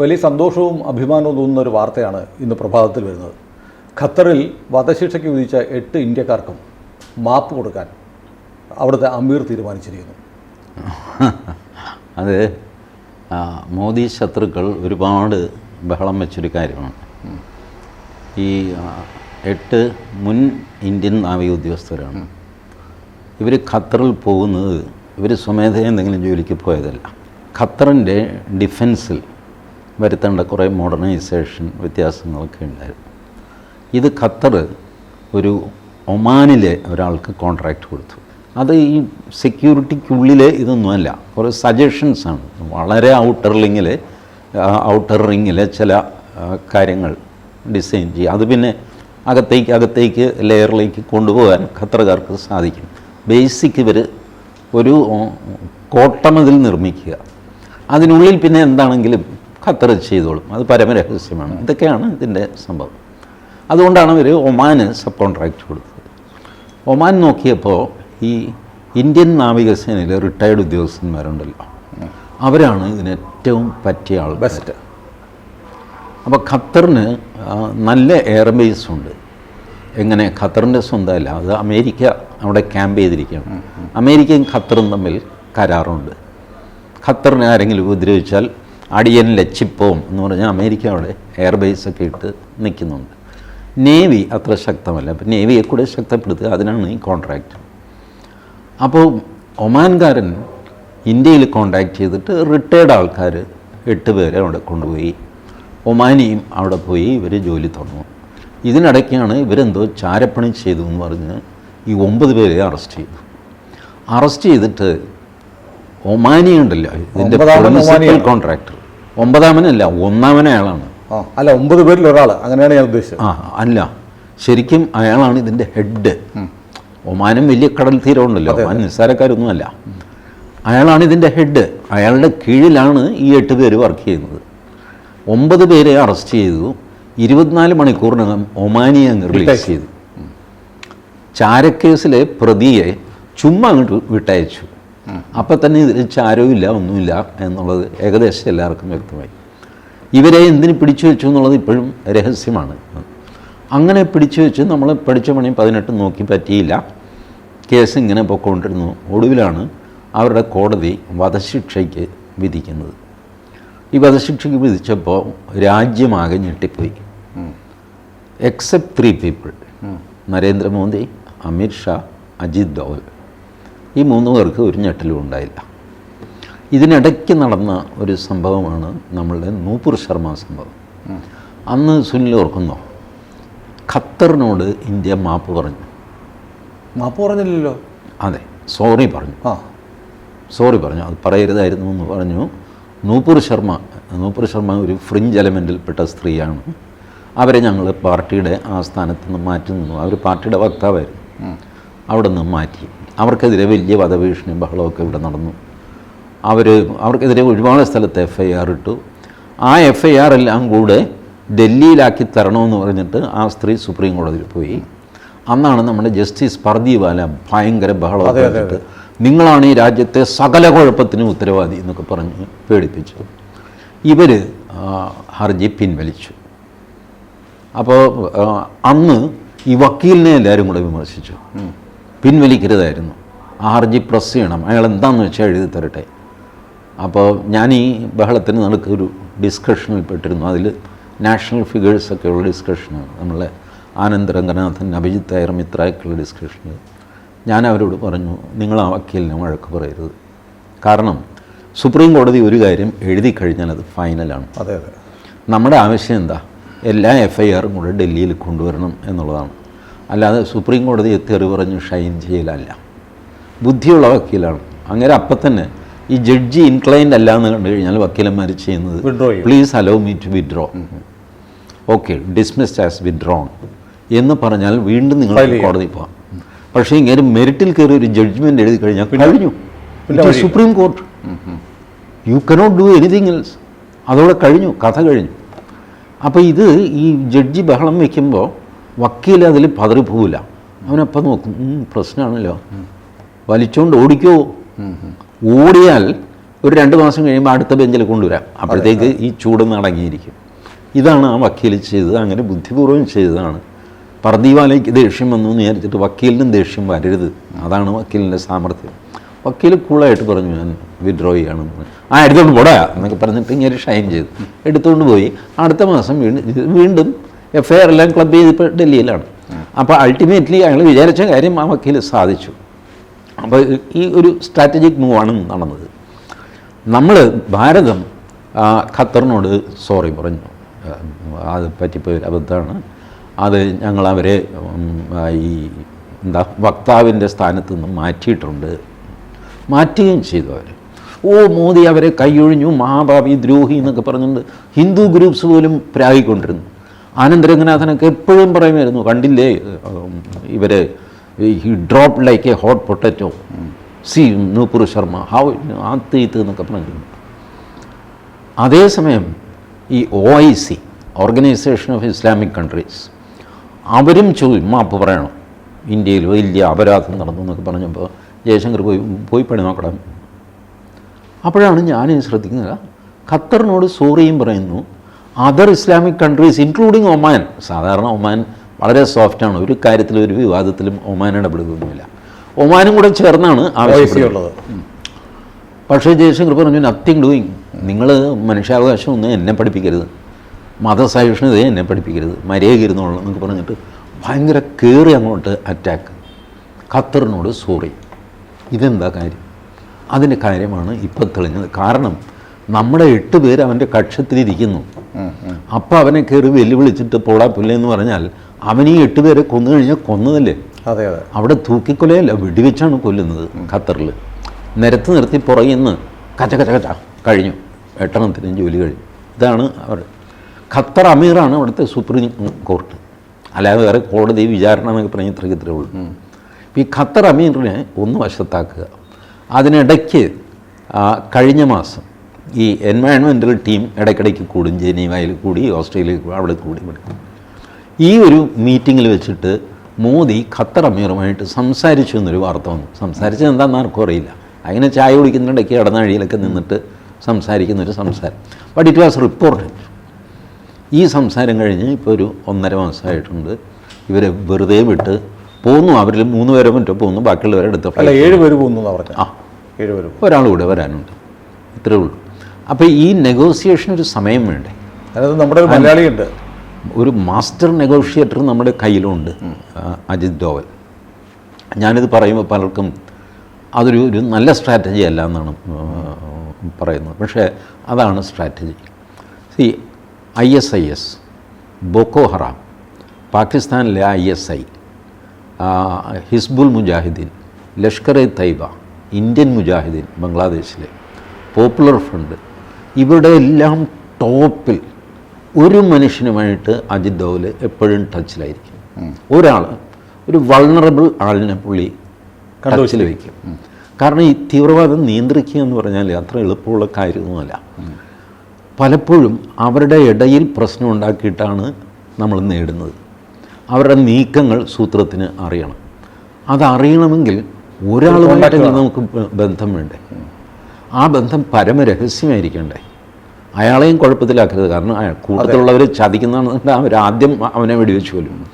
വലിയ സന്തോഷവും അഭിമാനവും തോന്നുന്ന ഒരു വാർത്തയാണ് ഇന്ന് പ്രഭാതത്തിൽ വരുന്നത്. ഖത്തറിൽ വധശിക്ഷയ്ക്ക് വിധിച്ച എട്ട് ഇന്ത്യക്കാർക്കും മാപ്പ് കൊടുക്കാൻ അവിടുത്തെ അമീർ തീരുമാനിച്ചിരിക്കുന്നു. അത് മോദി ശത്രുക്കൾ ഒരുപാട് ബഹളം വെച്ചൊരു കാര്യമാണ്. ഈ എട്ട് മുൻ ഇന്ത്യൻ നാവിക ഉദ്യോഗസ്ഥരാണ്. ഇവർ ഖത്തറിൽ പോകുന്നത് ഇവർ സ്വമേധയ എന്തെങ്കിലും ജോലിക്ക് പോയതല്ല. ഖത്തറിന്റെ ഡിഫൻസിൽ വരുത്തേണ്ട കുറേ മോഡേണൈസേഷൻ വ്യത്യാസങ്ങളൊക്കെ ഉണ്ടായിരുന്നു. ഇത് ഖത്തർ ഒരു ഒമാനിലെ ഒരാൾക്ക് കോൺട്രാക്റ്റ് കൊടുത്തു. അത് ഈ സെക്യൂരിറ്റിക്കുള്ളിലെ ഇതൊന്നുമല്ല കുറേ സജഷൻസാണ് വളരെ ഔട്ടർ ഔട്ടർ റിങ്ങിലെ ചില കാര്യങ്ങൾ ഡിസൈൻ ചെയ്യുക. അത് പിന്നെ അകത്തേക്ക് അകത്തേക്ക് ലെയറിലേക്ക് കൊണ്ടുപോകാൻ ഖത്തറുകാർക്ക് സാധിക്കും. ബേസിക് ഇവർ ഒരു കോട്ടമതിൽ നിർമ്മിക്കുക. അതിനുള്ളിൽ പിന്നെ എന്താണെങ്കിലും ഖത്തർ ചെയ്തോളും. അത് പരമരഹസ്യമാണ്. ഇതൊക്കെയാണ് ഇതിന്റെ സംഭവം. അതുകൊണ്ടാണ് അവർ ഒമാന് സബ് കോൺട്രാക്ട് കൊടുത്തത്. ഒമാൻ നോക്കിയപ്പോൾ ഈ ഇന്ത്യൻ നാവികസേനയിലെ റിട്ടയർഡ് ഉദ്യോഗസ്ഥന്മാരുണ്ടല്ലോ. അവരാണ് ഇതിന് ഏറ്റവും പറ്റിയ ആൾ ബെസ്റ്റ് അപ്പോൾ ഖത്തറിന് നല്ല എയർബേസ് ഉണ്ട്. എങ്ങനെ? ഖത്തറിന്റെ സ്വന്തമല്ല. അത് അമേരിക്ക അവിടെ ക്യാമ്പ് ചെയ്തിരിക്കുകയാണ്. അമേരിക്കയും ഖത്തറും തമ്മിൽ കരാറുണ്ട്. ഖത്തറിനെ ആരെങ്കിലും ഉപദ്രവിച്ചാൽ അടിയൻ ലച്ചിപ്പോം എന്ന് പറഞ്ഞാൽ അമേരിക്ക അവിടെ എയർബേസൊക്കെ ഇട്ട് നിൽക്കുന്നുണ്ട്. നേവി അത്ര ശക്തമല്ല. അപ്പം നേവിയെ കൂടെ ശക്തപ്പെടുത്തുക അതിനാണ് ഈ കോൺട്രാക്റ്റ് അപ്പോൾ ഒമാൻകാരൻ ഇന്ത്യയിൽ കോണ്ടാക്ട് ചെയ്തിട്ട് റിട്ടയർഡ് ആൾക്കാർ എട്ട് പേരെ അവിടെ കൊണ്ടുപോയി. ഒമാനിയും അവിടെ പോയി ഇവർ ജോലി തുടങ്ങും. ഇതിനിടയ്ക്കാണ് ഇവരെന്തോ ചാരപ്പണി ചെയ്തു എന്ന് പറഞ്ഞ് ഈ ഒമ്പത് പേരെ അറസ്റ്റ് ചെയ്തു. അറസ്റ്റ് ചെയ്തിട്ട് ഒമാനി ഉണ്ടല്ലോ ഇതിന്റെ. കോൺട്രാക്ടർ ഒമ്പതാമനല്ല ഒന്നാമനെ അയാളാണ്. ആ അല്ല ഒമ്പത് പേരിൽ ഒരാൾ അങ്ങനെയാണ് ഞാൻ ഉദ്ദേശിച്ചത്. ആ അല്ല ശരിക്കും അയാളാണ് ഇതിന്റെ ഹെഡ്. ഒമാനും വലിയ കടൽ തീരമുണ്ടല്ലോ ഒമാൻ നിസ്സാരക്കാരൊന്നുമല്ല. അയാളാണ് ഇതിന്റെ ഹെഡ്. അയാളുടെ കീഴിലാണ് ഈ എട്ട് പേര് വർക്ക് ചെയ്യുന്നത്. ഒമ്പത് പേരെ അറസ്റ്റ് ചെയ്തു. ഇരുപത്തിനാല് മണിക്കൂറിനകം ഒമാനിയെ അങ്ങ് റിലീസ് ചെയ്തു. ചാരക്കേസിലെ പ്രതിയെ ചുമ്മാ അങ്ങോട്ട് വിട്ടയച്ചു. അപ്പം തന്നെ ഇതിൽ ചാരവുമില്ല ഒന്നുമില്ല എന്നുള്ളത് ഏകദേശം എല്ലാവർക്കും വ്യക്തമായി. ഇവരെ എന്തിന് പിടിച്ചു വെച്ചു എന്നുള്ളത് ഇപ്പോഴും രഹസ്യമാണ്. അങ്ങനെ പിടിച്ചു വെച്ച് നമ്മൾ പഠിച്ച പണി പതിനെട്ട് നോക്കി പറ്റിയില്ല. കേസ് ഇങ്ങനെ പൊയ്ക്കൊണ്ടിരുന്നു ഒടുവിലാണ് അവരുടെ കോടതി വധശിക്ഷയ്ക്ക് വിധിക്കുന്നത്. ഈ വധശിക്ഷയ്ക്ക് വിധിച്ചപ്പോൾ രാജ്യമാകെ ഞെട്ടിപ്പോയി. Except three people Narendra Modi Amit Shah Ajit Doval. ഈ മൂന്ന് പേർക്ക് ഒരു ഞെട്ടലും ഉണ്ടായില്ല. ഇതിനിടയ്ക്ക് നടന്ന ഒരു സംഭവമാണ് നമ്മളുടെ നൂപുർ ശർമ്മ സംഭവം. അന്ന് സുനിൽ ഓർക്കുന്നോ? ഖത്തറിനോട് ഇന്ത്യ മാപ്പ് പറഞ്ഞു. മാപ്പ് പറഞ്ഞില്ലല്ലോ. അതെ സോറി പറഞ്ഞു. ആ. സോറി പറഞ്ഞു. അത് പറയരുതായിരുന്നു എന്ന് പറഞ്ഞു. നൂപുർ ശർമ്മ നൂപുർ ശർമ്മ ഒരു ഫ്രിഞ്ച് എലമെന്റിൽപ്പെട്ട സ്ത്രീയാണ്. അവരെ ഞങ്ങൾ പാർട്ടിയുടെ ആ സ്ഥാനത്ത് നിന്ന് മാറ്റി നിന്നു. അവർ പാർട്ടിയുടെ വക്താവായിരുന്നു. അവിടെ നിന്ന് മാറ്റി. അവർക്കെതിരെ വലിയ വധഭീഷണിയും ബഹളമൊക്കെ ഇവിടെ നടന്നു. അവർ അവർക്കെതിരെ ഒരുപാട് സ്ഥലത്ത് എഫ് ഐ ആർ ഇട്ടു. ആ എഫ് ഐ ആർ എല്ലാം കൂടെ ഡൽഹിയിലാക്കി തരണമെന്ന് പറഞ്ഞിട്ട് ആ സ്ത്രീ സുപ്രീം കോടതിയിൽ പോയി. അന്നാണ് നമ്മുടെ ജസ്റ്റിസ് പർദീവാല ഭയങ്കര ബഹളമൊക്കെ വെച്ചിട്ട് നിങ്ങളാണ് ഈ രാജ്യത്തെ സകല കുഴപ്പത്തിനും ഉത്തരവാദി എന്നൊക്കെ പറഞ്ഞ് പേടിപ്പിച്ചു ഇവർ ഹർജി പിൻവലിച്ചു. അപ്പോൾ അന്ന് ഈ വക്കീലിനെ എല്ലാവരും കൂടെ വിമർശിച്ചു. പിൻവലിക്കരുതായിരുന്നു. ആർജി പ്രസ് ചെയ്യണം. അയാൾ എന്താണെന്ന് വെച്ചാൽ എഴുതി തരട്ടെ. അപ്പോൾ ഞാൻ ഈ ബഹളത്തിന് നടക്കൊരു ഡിസ്കഷനിൽ പെട്ടിരുന്നു അതിൽ നാഷണൽ ഫിഗേഴ്സൊക്കെ ഉള്ള ഡിസ്കഷൻ നമ്മളെ ആനന്ദ് രംഗനാഥൻ അഭിജിത്ത് അയർ മിത്രയൊക്കെയുള്ള ഡിസ്കഷനിൽ ഞാൻ അവരോട് പറഞ്ഞു നിങ്ങൾ ആ വക്കീലിനെ വഴക്ക് പറയരുത്. കാരണം സുപ്രീം കോടതി ഒരു കാര്യം എഴുതി കഴിഞ്ഞാൽ അത് ഫൈനലാണ്. അതെ അതെ. നമ്മുടെ ആവശ്യം എന്താ? എല്ലാ എഫ് ഐ ആറും കൂടെ ഡൽഹിയിൽ കൊണ്ടുവരണം എന്നുള്ളതാണ്. അല്ലാതെ സുപ്രീം കോടതി തെറി പറഞ്ഞു ഷൈൻ ചെയ്യലല്ല. ബുദ്ധിയുള്ള വക്കീലാണ്. അങ്ങനെ അപ്പം തന്നെ ഈ ജഡ്ജി ഇൻക്ലൈൻഡ് അല്ല എന്ന് കണ്ടു കഴിഞ്ഞാൽ വക്കീലന്മാർ ചെയ്യുന്നത് please allow me to withdraw okay dismissed as withdrawn എന്ന് പറഞ്ഞാൽ വീണ്ടും നിങ്ങൾ കോടതി പോകാം പക്ഷേ ഇങ്ങനെ മെറിറ്റിൽ കയറി ഒരു ജഡ്ജ്മെന്റ് എഴുതി കഴിഞ്ഞാൽ കഴിഞ്ഞു. Supreme court you cannot do anything else അതോടെ കഴിഞ്ഞു കഥ കഴിഞ്ഞു. അപ്പോൾ ഇത് ഈ ജഡ്ജി ബഹളം വയ്ക്കുമ്പോൾ വക്കീൽ അതിൽ പതറിപ്പോവില്ല. അവനപ്പം നോക്കും "ഉം, പ്രശ്നമാണല്ലോ വലിച്ചോണ്ട് ഓടിക്കോ. ഓടിയാൽ ഒരു രണ്ട് മാസം കഴിയുമ്പോൾ അടുത്ത ബെഞ്ചിൽ കൊണ്ടുവരാം. അപ്പോഴത്തേക്ക് ഈ ചൂട് നടങ്ങിയിരിക്കും ഇതാണ് ആ വക്കീൽ ചെയ്തത്. അങ്ങനെ ബുദ്ധിപൂർവം ചെയ്തതാണ്. പർദീവാലയ്ക്ക് ദേഷ്യം വന്നു എന്ന് വിചാരിച്ചിട്ട് വക്കീലിനും ദേഷ്യം വരരുത്. അതാണ് വക്കീലിന്റെ സാമർഥ്യം. വക്കീൽ കൂളായിട്ട് പറഞ്ഞു ഞാൻ വിഡ്രോ ചെയ്യണമെന്ന്. ആ എടുത്തോണ്ട് പോടാ എന്നൊക്കെ പറഞ്ഞിട്ട് ഇങ്ങനെ ഷൈൻ ചെയ്തു. എടുത്തുകൊണ്ട് പോയി. അടുത്ത മാസം വീണ്ടും എഫ് ഐ ആർ എല്ലാം ക്ലബ് ചെയ്തിപ്പോൾ ഡൽഹിയിലാണ്. അപ്പോൾ അൾട്ടിമേറ്റ്ലി അയാൾ വിചാരിച്ച കാര്യം ആ വക്കീൽ സാധിച്ചു. അപ്പോൾ ഈ ഒരു സ്ട്രാറ്റജിക് മൂവാണ് നടന്നത്. നമ്മൾ ഭാരതം ഖത്തറിനോട് സോറി പറഞ്ഞു. അത് പറ്റിപ്പോയി അബദ്ധമാണ് അത് ഞങ്ങൾ അവരെ ഈ എന്താ വക്താവിന്റെ സ്ഥാനത്ത് നിന്ന് മാറ്റിയിട്ടുണ്ട്. മാറ്റുകയും ചെയ്തു അവർ ഓ മോദി അവരെ കൈയൊഴിഞ്ഞു മഹാഭാവി ദ്രോഹി എന്നൊക്കെ പറഞ്ഞുകൊണ്ട് ഹിന്ദു ഗ്രൂപ്പ്സ് പോലും പ്രാഗിക്കൊണ്ടിരുന്നു. ആനന്ദരംഗനാഥനൊക്കെ എപ്പോഴും പറയുമായിരുന്നു കണ്ടില്ലേ ഇവരെ he drop like a hot potato see Nupur Sharma how ആത്തീത്ത് എന്നൊക്കെ പറഞ്ഞു അതേസമയം ഈ O I C organisation of Islamic countries അവരും ചോദി മാപ്പ് പറയണം? ഇന്ത്യയിൽ വലിയ അപരാധം നടന്നു എന്നൊക്കെ പറഞ്ഞപ്പോൾ ജയശങ്കർ പോയി പോയി പണി നോക്കണം അപ്പോഴാണ് ഞാനും ശ്രദ്ധിക്കുന്നത്. ഖത്തറിനോട് സോറിയും പറയുന്നു. Other Islamic countries including Oman സാധാരണ ഒമാൻ വളരെ സോഫ്റ്റാണ് ഒരു കാര്യത്തിലും ഒരു വിവാദത്തിലും ഒമാൻ ഇടപെടുകയൊന്നുമില്ല ഒമാനും കൂടെ ചേർന്നാണ് ആവശ്യമുള്ളത് പക്ഷേ ജയശങ്കർ പറഞ്ഞു നത്തിങ് ഡൂയിങ് നിങ്ങൾ മനുഷ്യാവകാശം ഒന്നും എന്നെ പഠിപ്പിക്കരുത്. മതസഹിഷ്ണുതയെ എന്നെ പഠിപ്പിക്കരുത്. മര്യാദ ഇരുന്നോളൂ എന്നൊക്കെ പറഞ്ഞിട്ട് ഭയങ്കര കയറി അങ്ങോട്ട് അറ്റാക്ക് ഖത്തറിനോട് സോറി ഇതെന്താ കാര്യം? അതിന്റെ കാര്യമാണ് ഇപ്പം തെളിഞ്ഞത്. കാരണം നമ്മുടെ എട്ട് പേര് അവന്റെ കക്ഷത്തിലിരിക്കുന്നു. അപ്പോൾ അവനെ കയറി വെല്ലുവിളിച്ചിട്ട് പോടാ പുല്ലെന്ന് പറഞ്ഞാൽ അവനീ എട്ട് പേരെ കൊന്നു കഴിഞ്ഞാൽ കൊന്നതല്ലേ? അതെ അതെ. അവിടെ തൂക്കിക്കൊലയല്ല വെടിവെച്ചാണ് കൊല്ലുന്നത് ഖത്തറിൽ നിരത്ത് നിർത്തി പുറകിൽ നിന്ന് കച്ച കച്ച കച്ച കഴിഞ്ഞു. എട്ടെണ്ണത്തിനും ജോലി കഴിഞ്ഞു. ഇതാണ് അവർ. ഖത്തർ അമീറാണ് അവിടുത്തെ സുപ്രീം കോർട്ട്. അല്ലാതെ വേറെ കോടതി വിചാരണ എന്നൊക്കെ പറഞ്ഞ് ഇത്രയ്ക്ക് ഇത്രേ ഉള്ളൂ. ഈ ഖത്തർ അമീറിനെ ഒന്ന് വശത്താക്കുക. അതിനിടയ്ക്ക് കഴിഞ്ഞ മാസം ഈ എൻവയൺമെന്റൽ ടീം ഇടയ്ക്കിടയ്ക്ക് കൂടും. ജനീവയിൽ കൂടി ഓസ്ട്രേലിയയിൽ കൂടി അവിടെ കൂടി. ഈ ഒരു മീറ്റിങ്ങിൽ വെച്ചിട്ട് മോദി ഖത്തർ അമീറുമായിട്ട് സംസാരിച്ചു എന്നൊരു വാർത്ത വന്നു. സംസാരിച്ചത് എന്താണെന്ന് ആർക്കും അറിയില്ല. അങ്ങനെ ചായ കുടിക്കുന്നിടയ്ക്ക് ഇടനാഴിയിലൊക്കെ നിന്നിട്ട് സംസാരിക്കുന്നൊരു സംസാരം. ബട്ട് ഇറ്റ് വാസ് റിപ്പോർട്ടഡ് ഈ സംസാരം കഴിഞ്ഞ് ഇപ്പോൾ ഒരു ഒന്നര മാസമായിട്ടുണ്ട്. ഇവരെ വെറുതെ വിട്ട് പോന്നു. അവരിൽ മൂന്ന് പേരെ മറ്റോ പോന്നു. ബാക്കിയുള്ളവരെ എടുത്ത് ഏഴ് പേര് പോകുന്നു പറഞ്ഞത്. ആ. ഏഴ് പേര് ഒരാൾ കൂടെ വരാനുണ്ട്. ഇത്രേ ഉള്ളൂ. അപ്പോൾ ഈ നെഗോസിയേഷൻ ഒരു സമയം വേണ്ടേ? അതായത് നമ്മുടെ ഒരു മലയാളിയുണ്ട്. ഒരു മാസ്റ്റർ നെഗോഷിയേറ്റർ നമ്മുടെ കയ്യിലുണ്ട് അജിത് ഡോവൽ. ഞാനിത് പറയുമ്പോൾ പലർക്കും അതൊരു ഒരു നല്ല സ്ട്രാറ്റജി അല്ല എന്നാണ് പറയുന്നത്. പക്ഷേ അതാണ് strategy C I S I S Boko Haram പാകിസ്ഥാനിലെ I S I Hizbul Mujahideen Lashkar e Taiba Indian Mujahideen ബംഗ്ലാദേശിലെ പോപ്പുലർ ഫ്രണ്ട് ഇവരുടെ എല്ലാം ടോപ്പിൽ ഒരു മനുഷ്യനുമായിട്ട് അജിത് ഡോവൽ എപ്പോഴും ടച്ചിലായിരിക്കും. ഒരാൾ ഒരു വൾണറബിൾ ആളിനെ പുള്ളി ടച്ചിൽ വയ്ക്കും കാരണം ഈ തീവ്രവാദം നിയന്ത്രിക്കുക എന്ന് പറഞ്ഞാൽ അത്ര എളുപ്പമുള്ള കാര്യമൊന്നുമല്ല. പലപ്പോഴും അവരുടെ ഇടയിൽ പ്രശ്നം ഉണ്ടാക്കിയിട്ടാണ് നമ്മൾ നേടുന്നത്. അവരുടെ നീക്കങ്ങൾ സൂത്രത്തിന് അറിയണം. അതറിയണമെങ്കിൽ ഒരാളുമായിട്ട് നമുക്ക് ബന്ധം വേണ്ടേ? ആ ബന്ധം പരമരഹസ്യമായിരിക്കണ്ടേ? അയാളെയും കുഴപ്പത്തിലാക്കരുത്. കാരണം അയാൾ കൂട്ടത്തിലുള്ളവർ ചതിക്കുന്നതാണെന്നുണ്ടെങ്കിൽ അവരാദ്യം അവനെ വെടിവെച്ച് കൊല്ലും.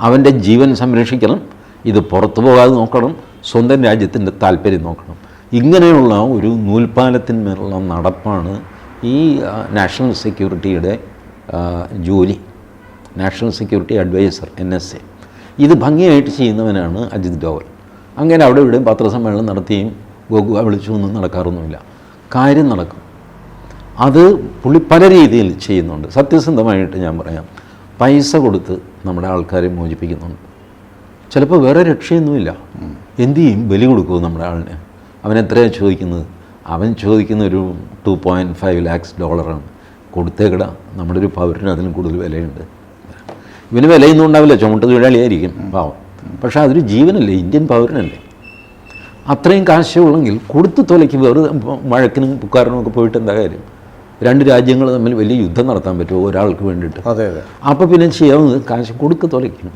അവന്റെ ജീവൻ സംരക്ഷിക്കണം. ഇത് പുറത്തു പോകാതെ നോക്കണം. സ്വന്തം രാജ്യത്തിന്റെ താല്പര്യം നോക്കണം. ഇങ്ങനെയുള്ള ഒരു നൂൽപ്പാലത്തിന്മേലുള്ള നടപ്പാണ് ഈ നാഷണൽ സെക്യൂരിറ്റിയുടെ ജോലി. National security adviser N S A. ഇത് ഭംഗിയായിട്ട് ചെയ്യുന്നവനാണ് അജിത് ഡോവൽ. അങ്ങനെ അവിടെ ഇവിടെയും പത്രസമ്മേളനം നടത്തിയും ഗോഗുവ വിളിച്ചു ഒന്നും നടക്കാറൊന്നുമില്ല. കാര്യം നടക്കും. അത് പുള്ളി പല രീതിയിൽ ചെയ്യുന്നുണ്ട്. സത്യസന്ധമായിട്ട് ഞാൻ പറയാം. പൈസ കൊടുത്ത് നമ്മുടെ ആൾക്കാരെ മോചിപ്പിക്കുന്നുണ്ട്. ചിലപ്പോൾ വേറെ രക്ഷയൊന്നുമില്ല. എന്ത് ചെയ്യും? ബലി കൊടുക്കുമോ നമ്മുടെ ആളിനെ? അവൻ എത്രയാണ് ചോദിക്കുന്നത്? അവൻ ചോദിക്കുന്ന ഒരു ടു പോയിന്റ് ഫൈവ് ലാക്സ് ഡോളറാണ് കൊടുത്തേക്കട. നമ്മുടെ ഒരു പൗരന് അതിലും കൂടുതൽ വിലയുണ്ട്. ഇവന് വിലയൊന്നും ഉണ്ടാവില്ല. ചുമട്ട് തൊഴിലാളിയായിരിക്കും. പാവം. പക്ഷേ അതൊരു ജീവനല്ലേ? ഇന്ത്യൻ പൗരനല്ലേ? അത്രയും കാശേ ഉള്ളെങ്കിൽ കൊടുത്തു തൊലയ്ക്ക് വെറുതെ മഴക്കിനും പുക്കാരനും ഒക്കെ പോയിട്ട് എന്താ കാര്യം? രണ്ട് രാജ്യങ്ങൾ തമ്മിൽ വലിയ യുദ്ധം നടത്താൻ പറ്റുമോ ഒരാൾക്ക് വേണ്ടിയിട്ട്? അതെ അതെ. അപ്പോൾ പിന്നെ ചെയ്യാവുന്നത് കാശ് കൊടുക്ക് തുലയ്ക്കും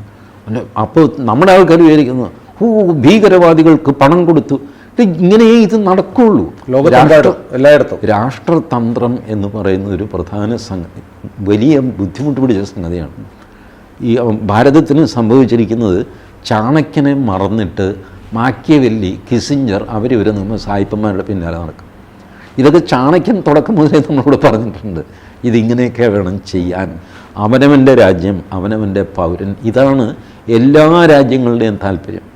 അപ്പോൾ നമ്മുടെ ആൾക്കാർ വിചാരിക്കുന്നു ഹൂ ഭീകരവാദികൾക്ക് പണം കൊടുത്തു. ഇങ്ങനെ ഇത് നടക്കുള്ളൂ. എല്ലായിടത്തും. രാഷ്ട്രതന്ത്രം എന്ന് പറയുന്ന ഒരു പ്രധാന സംഗതി വലിയ ബുദ്ധിമുട്ട് പിടിച്ച സംഗതിയാണ്. ഈ ഭാരതത്തിന് സംഭവിച്ചിരിക്കുന്നത് ചാണക്യനെ മറന്നിട്ട് മാക്കിയവല്ലി കിസിഞ്ചർ അവർ ഇവരെ നമ്മൾ സായിപ്പന്മാരുടെ പിന്നാലെ നടക്കും. ഇതൊക്കെ ചാണക്യൻ തുടക്കം മുതലേ നമ്മളോട് പറഞ്ഞിട്ടുണ്ട്. ഇതിങ്ങനെയൊക്കെ വേണം ചെയ്യാൻ. അവനവന്റെ രാജ്യം അവനവന്റെ പൗരൻ ഇതാണ് എല്ലാ രാജ്യങ്ങളുടെയും താല്പര്യം.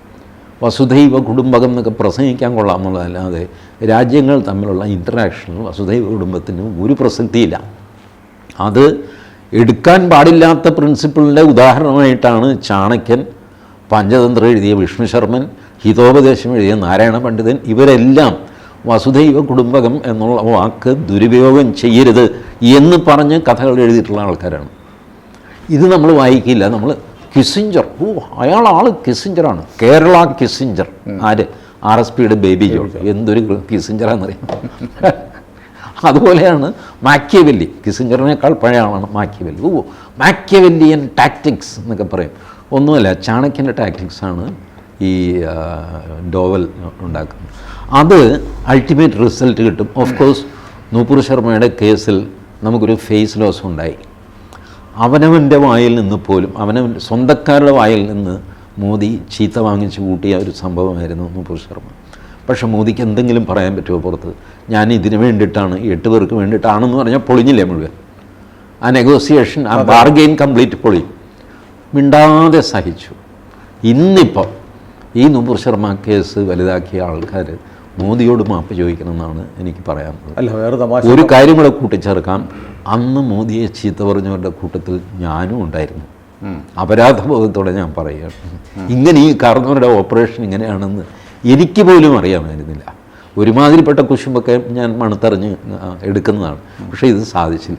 വസുധൈവ കുടുംബകം എന്നൊക്കെ പ്രസംഗിക്കാൻ കൊള്ളാമെന്നുള്ളതല്ലാതെ രാജ്യങ്ങൾ തമ്മിലുള്ള ഇന്ററാക്ഷനിൽ വസുധൈവ കുടുംബത്തിന് ഒരു പ്രസക്തിയില്ല. അത് എടുക്കാൻ പാടില്ലാത്ത പ്രിൻസിപ്പിളിന്റെ ഉദാഹരണമായിട്ടാണ് ചാണക്യൻ പഞ്ചതന്ത്രം എഴുതിയ വിഷ്ണു ശർമ്മൻ ഹിതോപദേശം എഴുതിയ നാരായണ പണ്ഡിതൻ ഇവരെല്ലാം വസുധൈവ കുടുംബകം എന്നുള്ള വാക്ക് ദുരുപയോഗം ചെയ്യരുത് എന്ന് പറഞ്ഞ് കഥകൾ എഴുതിയിട്ടുള്ള ആൾക്കാരാണ്. ഇത് നമ്മൾ വായിക്കില്ല. നമ്മൾ കിസിഞ്ചർ ഓ അയാൾ ആൾ കിസിഞ്ചറാണ് കേരള കിസിഞ്ചർ ആര്? ആർ എസ് പിയുടെ ബേബി ജോൺ. എന്തൊരു കിസിഞ്ചറാണെന്നറിയാം അതുപോലെയാണ് മാക്യവെല്ലി. കിസിഞ്ചറിനേക്കാൾ പഴയ ആളാണ് മാക്യവെല്ലി. ഓ മാക്യവെല്ലിയൻ ടാക്ടിക്സ് എന്നൊക്കെ പറയും. ഒന്നുമല്ല ചാണക്യന്റെ ടാക്ടിക്സാണ് ഈ ഡോവൽ ഉണ്ടാക്കുന്നു. അത് അൾട്ടിമേറ്റ് റിസൾട്ട് കിട്ടും. ഓഫ് കോഴ്സ് നൂപ്പൂർ ശർമ്മയുടെ കേസിൽ നമുക്കൊരു ഫേസ് ലോസ് ഉണ്ടായി. അവനവന്റെ വായിൽ നിന്ന് പോലും അവനവൻ സ്വന്തക്കാരുടെ വായിൽ നിന്ന് മോദി ചീത്ത വാങ്ങിച്ച് കൂട്ടിയ ഒരു സംഭവമായിരുന്നു നൂപ്പൂർ ശർമ്മ. പക്ഷേ മോദിക്ക് എന്തെങ്കിലും പറയാൻ പറ്റുമോ പുറത്ത്? ഞാൻ ഇതിന് വേണ്ടിയിട്ടാണ് എട്ട് പേർക്ക് വേണ്ടിയിട്ടാണെന്ന് പറഞ്ഞാൽ പൊളിഞ്ഞില്ലേ മുഴുവൻ? ആ നെഗോസിയേഷൻ ആ ബാർഗെയിൻ കംപ്ലീറ്റ് പൊളി. മിണ്ടാതെ സഹിച്ചു. ഇന്നിപ്പോൾ ഈ നൂപുർ ശർമ്മ കേസ് വലുതാക്കിയ ആൾക്കാർ മോദിയോട് മാപ്പ് ചോദിക്കണമെന്നാണ് എനിക്ക് പറയാനുള്ളത്. അല്ല വേറെ തമാശ. ഒരു കാര്യം കൂടെ കൂട്ടിച്ചേർക്കാം. അന്ന് മോദിയെ ചീത്ത പറഞ്ഞവരുടെ കൂട്ടത്തിൽ ഞാനും ഉണ്ടായിരുന്നു. അപരാധബോധത്തോടെ ഞാൻ പറയുകയാണ്. ഇങ്ങനെ ഈ കാർന്നവരുടെ ഓപ്പറേഷൻ ഇങ്ങനെയാണെന്ന് എനിക്ക് പോലും അറിയാമായിരുന്നില്ല ഒരുമാതിരിപ്പെട്ട കുശുമ്പൊക്കെ ഞാൻ മണത്തറിഞ്ഞ് എടുക്കുന്നതാണ്. പക്ഷേ ഇത് സാധിച്ചില്ല.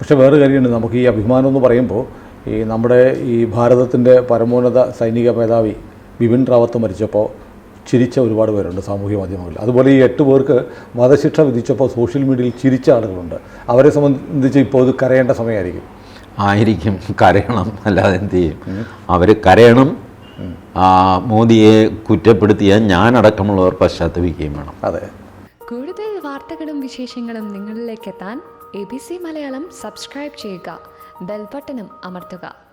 പക്ഷേ വേറെ കാര്യമുണ്ട്. നമുക്ക് ഈ അഭിമാനം എന്ന് പറയുമ്പോൾ ഈ നമ്മുടെ ഈ ഭാരതത്തിന്റെ പരമോന്നത സൈനിക മേധാവി ബിപിൻ റാവത്ത് മരിച്ചപ്പോൾ ചിരിച്ച ഒരുപാട് പേരുണ്ട് സാമൂഹ്യ മാധ്യമങ്ങളിൽ. അതുപോലെ ഈ എട്ട് പേർക്ക് വധശിക്ഷ വിധിച്ചപ്പോൾ സോഷ്യൽ മീഡിയയിൽ ചിരിച്ച ആളുകളുണ്ട്. അവരെ സംബന്ധിച്ച് ഇപ്പോൾ ഇത് കരയേണ്ട സമയമായിരിക്കും. ആയിരിക്കും. കരയണം. അല്ലാതെ എന്ത് ചെയ്യും? അവർ കരയണം. ആ, മോദിയെ കുറ്റപ്പെടുത്തിയ ഞാനടക്കമുള്ളവർ പശ്ചാത്തപിക്കുകയും വേണം. അതെ. കൂടുതൽ വാർത്തകളും വിശേഷങ്ങളും നിങ്ങളിലേക്ക് എത്താൻ A B C Malayalam subscribe ചെയ്യുക. ബെൽബട്ടനും അമർത്തുക.